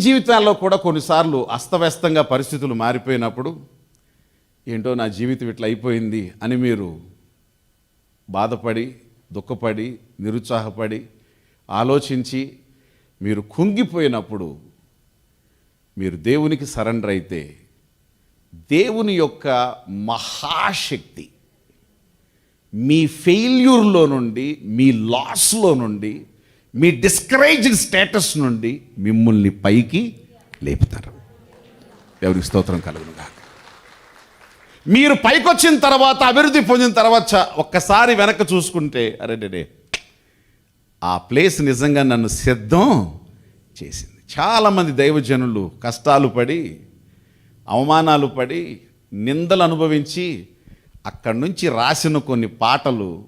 జీవితాల్లో కూడా కొన్నిసార్లు అస్తవ్యస్తంగా పరిస్థితులు మారిపోయినప్పుడు ఏంటో నా జీవితం ఇట్లా అయిపోయింది అని మీరు బాధపడి దుఃఖపడి నిరుత్సాహపడి ఆలోచించి మీరు కుంగిపోయినప్పుడు మీరు దేవునికి సరెండర్ అయితే దేవుని యొక్క మహాశక్తి మీ ఫెయిల్యూర్లో నుండి మీ లాస్లో నుండి మీ డిస్కరేజ్డ్ స్టేటస్ నుండి మిమ్మల్ని పైకి లేపుతారు. ఎవరికి స్తోత్రం కలుగునుగా మీరు పైకొచ్చిన తర్వాత అభివృద్ధి పొందిన తర్వాత ఒక్కసారి వెనక్కి చూసుకుంటే అరే డే ఆ ప్లేస్ నిజంగా నన్ను సిద్ధం చేసింది. చాలామంది దైవజనులు కష్టాలు పడి అవమానాలు పడి నిందలు అనుభవించి అక్కడి నుంచి రాసిన కొన్ని పాటలు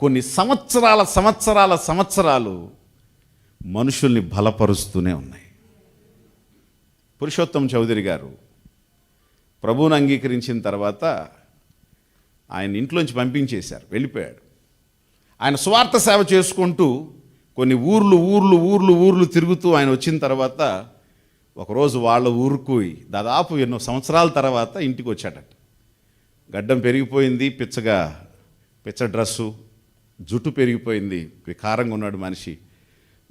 కొన్ని సంవత్సరాల సంవత్సరాల సంవత్సరాలు మనుషుల్ని బలపరుస్తూనే ఉన్నాయి. పురుషోత్తం చౌదరి గారు ప్రభువుని అంగీకరించిన తర్వాత ఆయన ఇంట్లోంచి పంపించేశారు వెళ్ళిపోయాడు. ఆయన స్వార్థ సేవ చేసుకుంటూ కొన్ని ఊర్లు ఊర్లు ఊర్లు ఊర్లు తిరుగుతూ ఆయన వచ్చిన తర్వాత ఒకరోజు వాళ్ళ ఊరుకు దాదాపు ఎన్నో సంవత్సరాల తర్వాత ఇంటికి వచ్చాడట. గడ్డం పెరిగిపోయింది పిచ్చగా పిచ్చ డ్రస్సు జుట్టు పెరిగిపోయింది. వికారంగా ఉన్నాడు మనిషి.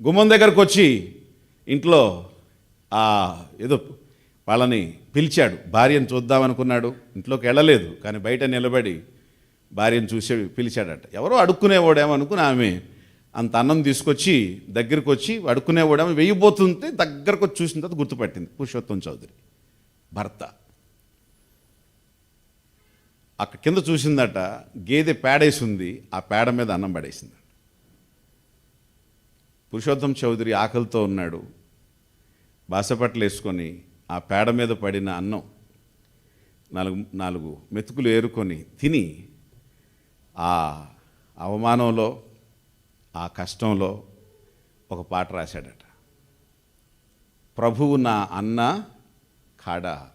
గుమ్మం దగ్గరకు వచ్చి ఇంట్లో ఆ ఏదో వాళ్ళని పిలిచాడు. భార్యను చూద్దామనుకున్నాడు ఇంట్లోకి వెళ్ళలేదు. కానీ బయట నిలబడి భార్యను చూసే పిలిచాడట. ఎవరో అడుక్కునేవాడేమనుకుని ఆమె అంత అన్నం తీసుకొచ్చి దగ్గరకు వచ్చి అడుక్కునేవాడేమో వెయ్యిపోతుంటే దగ్గరకు వచ్చి చూసిన తర్వాత గుర్తుపట్టింది. పురుషోత్తం చౌదరి. భర్త. అక్కడ కింద చూసిందట గేదె పేడేసి ఉంది ఆ పేడ మీద అన్నం పడేసింది. పురుషోత్తం చౌదరి ఆకలితో ఉన్నాడు. బాసపట్లు వేసుకొని ఆ పేడ మీద పడిన అన్నం నాలుగు నాలుగు మెతుకులు ఏరుకొని తిని ఆ అవమానంలో ఆ కష్టంలో ఒక పాట రాశాడట. ప్రభువు నా అన్న కాడా?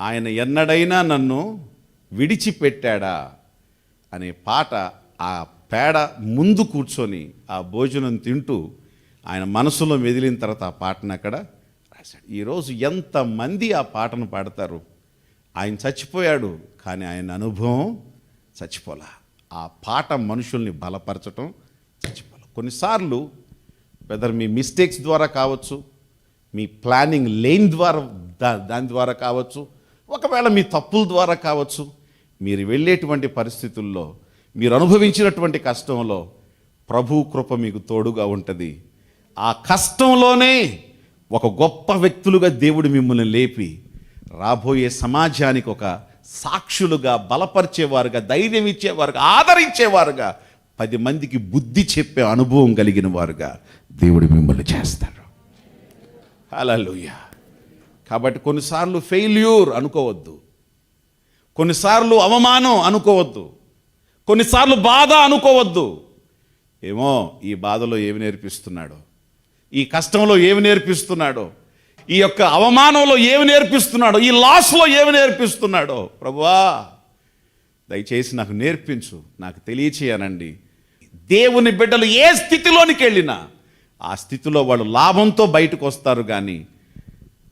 ఆయన ఎన్నడైనా నన్ను విడిచిపెట్టాడా అనే పాట ఆ పేడ ముందు కూర్చొని ఆ భోజనం తింటూ ఆయన మనసులో మెదిలిన తర్వాత ఆ పాటను అక్కడ రాశాడు. ఈరోజు ఎంతమంది ఆ పాటను పాడతారు? ఆయన చచ్చిపోయాడు కానీ ఆయన అనుభవం చచ్చిపోలా. ఆ పాట మనుషుల్ని బలపరచటం చచ్చిపోలే. కొన్నిసార్లు వెదర్ మీ మిస్టేక్స్ ద్వారా కావచ్చు మీ ప్లానింగ్ లేని ద్వారా దా దాని ద్వారా కావచ్చు ఒకవేళ మీ తప్పుల ద్వారా కావచ్చు మీరు వెళ్ళేటువంటి పరిస్థితుల్లో మీరు అనుభవించినటువంటి కష్టంలో ప్రభు కృప మీకు తోడుగా ఉంటుంది. ఆ కష్టంలోనే ఒక గొప్ప వ్యక్తులుగా దేవుడు మిమ్మల్ని లేపి రాబోయే సమాజానికి ఒక సాక్షులుగా బలపరిచేవారుగా ధైర్యం ఇచ్చేవారుగా ఆదరించేవారుగా పది మందికి బుద్ధి చెప్పే అనుభవం కలిగిన వారుగా దేవుడు మిమ్మల్ని చేస్తాడు. అలా కాబట్టి కొన్నిసార్లు ఫెయిల్యూర్ అనుకోవద్దు. కొన్నిసార్లు అవమానం అనుకోవద్దు. కొన్నిసార్లు బాధ అనుకోవద్దు. ఏమో ఈ బాధలో ఏమి నేర్పిస్తున్నాడో? ఈ కష్టంలో ఏమి నేర్పిస్తున్నాడో? ఈ యొక్క అవమానంలో ఏమి నేర్పిస్తున్నాడో? ఈ లాస్లో ఏమి నేర్పిస్తున్నాడో? ప్రభువా దయచేసి నాకు నేర్పించు. నాకు తెలియచేయనండి. దేవుని బిడ్డలు ఏ స్థితిలోనికి వెళ్ళినా ఆ స్థితిలో వాళ్ళు లాభంతో బయటకు వస్తారు కానీ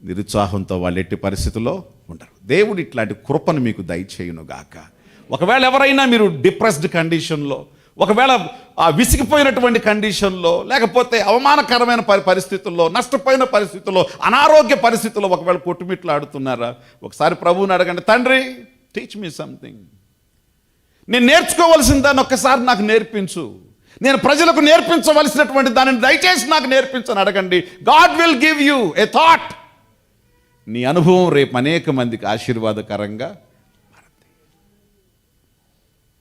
నిరుత్సాహంతో వాళ్ళు ఎట్టి పరిస్థితుల్లో ఉండరు. దేవుడు ఇట్లాంటి కృపను మీకు దయచేయునుగాక ఒకవేళ ఎవరైనా మీరు డిప్రెస్డ్ కండిషన్లో ఒకవేళ ఆ విసిగిపోయినటువంటి కండిషన్లో లేకపోతే అవమానకరమైన పరి పరిస్థితుల్లో నష్టపోయిన పరిస్థితుల్లో అనారోగ్య పరిస్థితుల్లో ఒకవేళ కొట్టుమిట్లాడుతున్నారా? ఒకసారి ప్రభువుని అడగండి తండ్రి టీచ్ మీ సంథింగ్ నేను నేర్చుకోవలసిన దాన్ని ఒక్కసారి నాకు నేర్పించు. నేను ప్రజలకు నేర్పించవలసినటువంటి దానిని దయచేసి నాకు నేర్పించని అడగండి. God will give you a thought నీ అనుభవం రేపు అనేక మందికి ఆశీర్వాదకరంగా మారుతుంది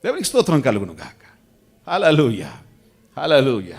దేవునికి స్తోత్రం కలుగును గాక హలలుయ హలలుయ